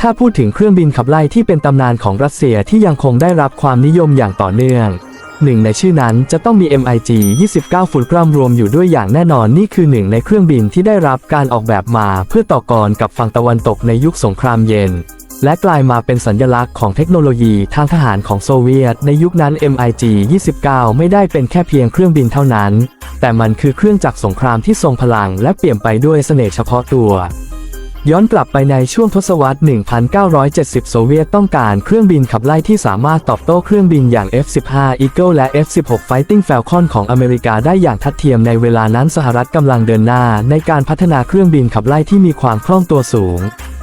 ถ้าพูดถึงเครื่องบินขับไล่ที่เป็นตำนานของรัสเซียที่ยังคงได้รับความนิยมอย่างต่อเนื่อง หนึ่งในชื่อนั้นจะต้องมี MiG 29ฟุตกรัมรวมอยู่ด้วยอย่างแน่นอนนี่คือหนึ่งในเครื่องบินที่ได้รับการออกแบบมาเพื่อต่อกรกับฝั่งตะวันตกในยุคสงครามเย็น และกลายมาเป็นสัญลักษณ์ของเทคโนโลยีทางทหารของโซเวียต ในยุคนั้น MiG 29 ไม่ได้เป็นแค่เพียงเครื่องบินเท่านั้น แต่มันคือเครื่องจักรสงครามที่ทรงพลังและเปลี่ยมไปด้วยเสน่ห์เฉพาะตัว ย้อนกลับไปในช่วงทศวรรษ 1970 โซเวียตต้องการเครื่องบินขับไล่ที่สามารถตอบโต้เครื่องบินอย่าง F-15 Eagle และ F-16 Fighting Falcon ของอเมริกาได้อย่างทัดเทียมในเวลานั้นสหรัฐกำลังเดินหน้า ในการพัฒนาเครื่องบินขับไล่ที่มีความคล่องตัวสูง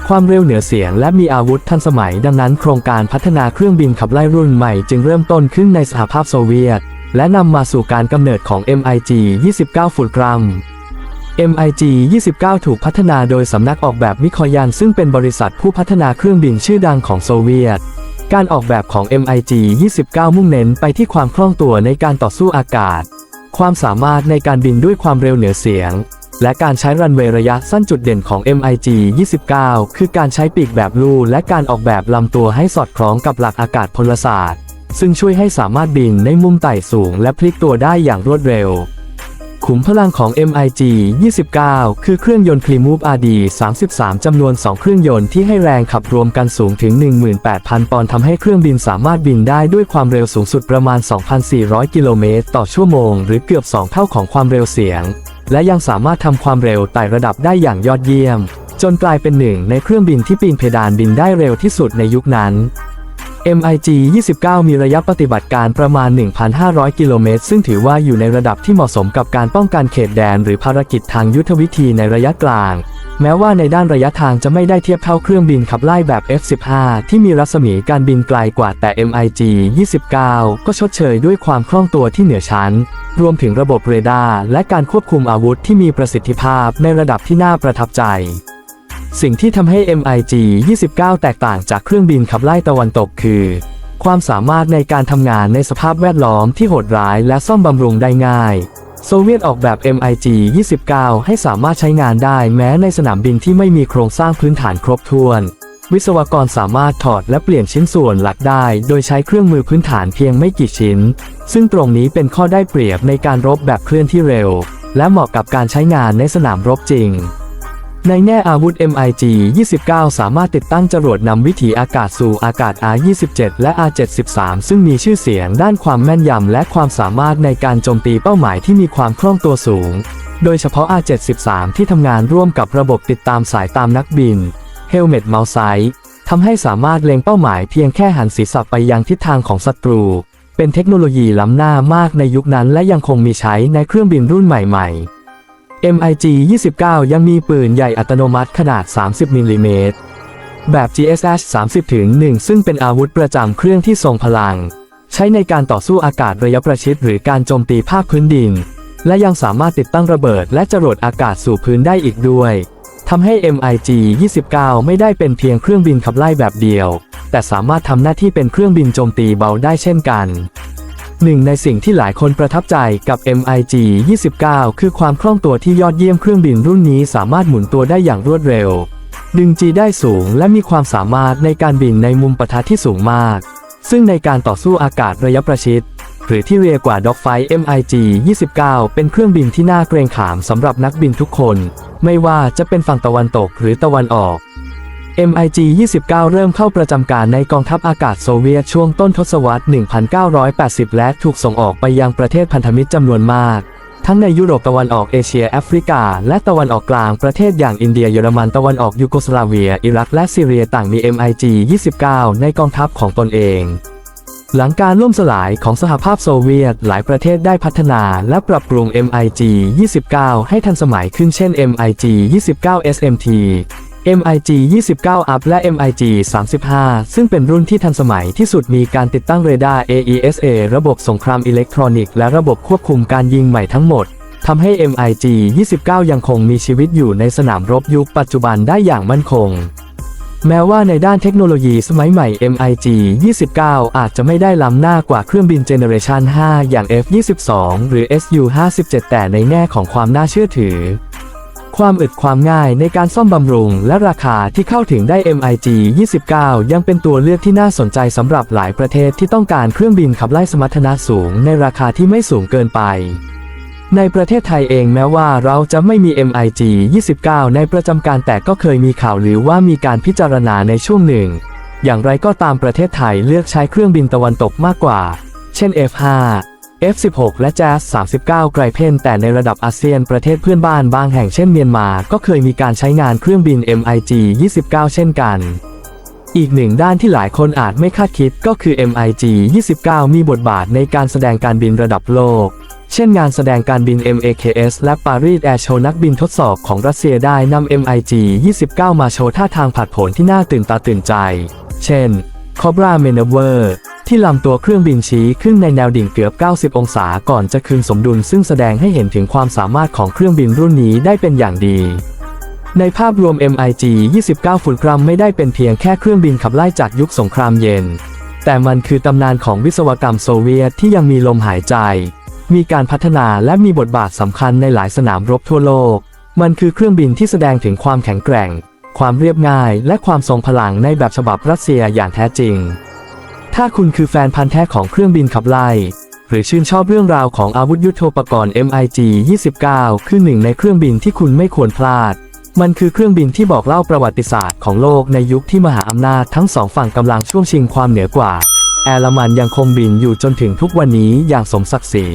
ความเร็วเหนือเสียงและมีอาวุธทันสมัย ดังนั้นโครงการพัฒนาเครื่องบินขับไล่รุ่นใหม่จึงเริ่มต้นขึ้นในสหภาพโซเวียต และนำมาสู่การกำเนิดของ MiG 29 ฟุตกรัม MiG 29 ถูกพัฒนาโดยสำนักออกแบบมิคอยันซึ่งเป็นบริษัทผู้พัฒนาเครื่องบินชื่อดังของโซเวียต การออกแบบของ MiG 29 มุ่งเน้นไปที่ความคล่องตัวในการต่อสู้อากาศ ความสามารถในการบินด้วยความเร็วเหนือเสียง และการใช้รันเวย์ระยะสั้นจุดเด่นของ MiG 29 คือการใช้ปีกแบบลู่และการออกแบบลำตัวให้สอดคล้องกับหลักอากาศพลศาสตร์ ซึ่งช่วยให้สามารถบินในมุมไต่สูงและพลิกตัวได้อย่างรวดเร็ว ขุมพลังของ MiG 29 คือเครื่องยนต์ Climove RD 33 จำนวน 2 เครื่องยนต์ที่ให้แรงขับรวมกันสูงถึง 18,000 ปอนด์ทำให้เครื่องบินสามารถบินได้ด้วยความเร็วสูงสุดประมาณ 2,400 กิโลเมตรต่อชั่วโมง หรือเกือบ 2 เท่าของความเร็วเสียง และยังสามารถทำความเร็วไต่ระดับได้อย่างยอดเยี่ยม จนกลายเป็นหนึ่งในเครื่องบินที่ปีนเพดานบินได้เร็วที่สุดในยุคนั้น MiG 29 มีระยะปฏิบัติการประมาณ 1,500 กิโลเมตร ซึ่งถือว่าอยู่ในระดับที่เหมาะสมกับการป้องกันเขตแดน หรือภารกิจทางยุทธวิธีในระยะกลาง แม้ว่าในด้านระยะทางจะไม่ได้เทียบเท่าเครื่องบินขับไล่แบบ F-15 ที่มีรัศมีการบินไกลกว่าแต่ MiG 29 ก็ชดเชยด้วยความคล่องตัวที่เหนือชั้น รวมถึงระบบเรดาร์และการควบคุมอาวุธที่มีประสิทธิภาพในระดับที่น่าประทับใจ สิ่งที่ทำให้ MiG 29 แตกต่างจากเครื่องบินขับไล่ตะวันตกคือ ความสามารถในการทำงานในสภาพแวดล้อมที่โหดร้ายและซ่อมบำรุงได้ง่าย โซเวียตออกแบบ MiG 29 ให้สามารถใช้งานได้แม้ในสนามบินที่ไม่มีโครงสร้างพื้นฐานครบถ้วน วิศวกรสามารถถอดและเปลี่ยนชิ้นส่วนหลักได้ โดยใช้เครื่องมือพื้นฐานเพียงไม่กี่ชิ้น ซึ่งตรงนี้เป็นข้อได้เปรียบในการรบแบบเคลื่อนที่เร็ว และเหมาะกับการใช้งานในสนามรบจริง ในแง่อาวุธ MiG 29 สามารถติดตั้งจรวดนำวิถีอากาศสู่อากาศ R27 และ R73 ซึ่งมีชื่อเสียงด้านความแม่นยำและความสามารถในการโจมตีเป้าหมายที่มีความคล่องตัวสูง โดยเฉพาะ R73 ที่ทำงานร่วมกับระบบติดตามสายตามนักบิน Helmet m o u s e ทำให้สามารถเล็งเป้าหมายเพียงแค่หันศีรษะไปยังทิศทางของศัตรู เป็นเทคโนโลยีล้ำหน้ามากในยุคนั้นและยังคงมีใช้ในเครื่องบินรุ่นใหม่ ๆ MiG 29 ยังมีปืนใหญ่อัตโนมัติขนาด 30มิลลิเมตรแบบ GSH 30-1ซึ่งเป็นอาวุธประจำเครื่องที่ทรงพลัง ใช้ในการต่อสู้อากาศระยะประชิดหรือการโจมตีภาคพื้นดิน และยังสามารถติดตั้งระเบิดและจรวดอากาศสู่พื้นได้อีกด้วยทำให้ MiG 29 ไม่ได้เป็นเพียงเครื่องบินขับไล่แบบเดียว แต่สามารถทำหน้าที่เป็นเครื่องบินโจมตีเบาได้เช่นกัน หนึ่งในสิ่งที่หลายคนประทับใจกับ MiG 29 คือความคล่องตัวที่ยอดเยี่ยมเครื่องบินรุ่นนี้สามารถหมุนตัวได้อย่างรวดเร็ว ดึง G ได้สูงและมีความสามารถในการบินในมุมปะทะที่สูงมาก ซึ่งในการต่อสู้อากาศระยะประชิด หรือที่เรียกว่า Dogfight MiG 29 เป็นเครื่องบินที่น่าเกรงขามสำหรับนักบินทุกคน ไม่ว่าจะเป็นฝั่งตะวันตกหรือตะวันออก MiG 29 เริ่มเข้าประจำการในกองทัพอากาศโซเวียตช่วงต้นทศวรรษ 1980 และถูกส่งออกไปยังประเทศพันธมิตรจำนวนมาก ทั้งในยุโรปตะวันออกเอเชียแอฟริกา และตะวันออกกลางประเทศอย่างอินเดียเยอรมันตะวันออกยูโกสลาเวีย อิรักและซีเรียต่างมี MiG 29 ในกองทัพของตนเอง หลังการล่มสลายของสหภาพโซเวียต หลายประเทศได้พัฒนาและปรับปรุง MiG 29 ให้ทันสมัยขึ้นเช่น MiG 29 SMT MiG 29 Up และ MiG 35 ซึ่งเป็นรุ่นที่ทันสมัยที่สุดมีการติดตั้งเรดาร์ AESA ระบบสงครามอิเล็กทรอนิกส์และระบบควบคุมการยิงใหม่ทั้งหมดทำให้ MiG 29 ยังคงมีชีวิตอยู่ในสนามรบยุคปัจจุบันได้อย่างมั่นคง แม้ว่าในด้านเทคโนโลยีสมัยใหม่ MiG 29 อาจจะไม่ได้ล้ำหน้ากว่าเครื่องบินเจเนเรชัน5อย่าง F22 หรือ Su 57แต่ในแง่ของความน่าเชื่อถือ ความอึดความง่ายในการซ่อมบำรุง และราคาที่เข้าถึงได้ MiG 29 ยังเป็นตัวเลือกที่น่าสนใจสำหรับหลายประเทศที่ต้องการเครื่องบินขับไล่สมรรถนะสูง ในราคาที่ไม่สูงเกินไป ในประเทศไทยเองแม้ว่าเราจะไม่มี MiG 29 ในประจำการแต่ก็เคยมีข่าวหรือว่ามีการพิจารณาในช่วงหนึ่ง อย่างไรก็ตามประเทศไทยเลือกใช้เครื่องบินตะวันตกมากกว่า เช่น F5 F16 และ Jazz 39 ไกรเพนแต่ในระดับอาเซียนประเทศเพื่อนบ้านบางแห่งเช่นเมียนมา ก็เคยมีการใช้งานเครื่องบิน MiG 29 เช่นกัน อีกหนึ่งด้านที่หลายคนอาจไม่คาดคิดก็คือ MiG 29 มีบทบาทในการแสดงการบินระดับโลก เช่นงานแสดงการบิน MAKS และ Paris Air Show นักบินทดสอบของรัสเซียได้นำ MiG 29 มาโชว์ท่าทางผัดผนที่น่าตื่นตาตื่นใจ เช่น Cobra Maneuver ที่ลำตัวเครื่องบินชี้ขึ้นในแนวดิ่งเกือบ 90 องศาก่อนจะคืนสมดุลซึ่งแสดงให้เห็นถึงความสามารถของเครื่องบินรุ่นนี้ได้เป็นอย่างดี ในภาพรวม MiG 29ฟุตกรัมไม่ได้เป็นเพียงแค่เครื่องบินขับไล่จากยุคสงครามเย็น แต่มันคือตำนานของวิศวกรรมโซเวียตที่ยังมีลมหายใจ มีการพัฒนาและมีบทบาทสำคัญในหลายสนามรบทั่วโลก มันคือเครื่องบินที่แสดงถึงความแข็งแกร่ง ความเรียบง่าย และความทรงพลังในแบบฉบับรัสเซียอย่างแท้จริง ถ้าคุณคือแฟนพันธ์แท้ของเครื่องบินขับไล่ หรือชื่นชอบเรื่องราวของอาวุธยุโทโธปกรณ์ MiG 29 คือหนึ่งในเครื่องบินที่คุณไม่ควรพลาด มันคือเครื่องบินที่บอกเล่าประวัติศาสตร์ของโลกในยุคที่มหาอำนาจทั้งสองฝั่งกำลังช่วงชิงความเหนือกว่า แอร์ลมันยังคงบินอยู่จนถึงทุกวันนี้อย่างสมศักดิ์ศรี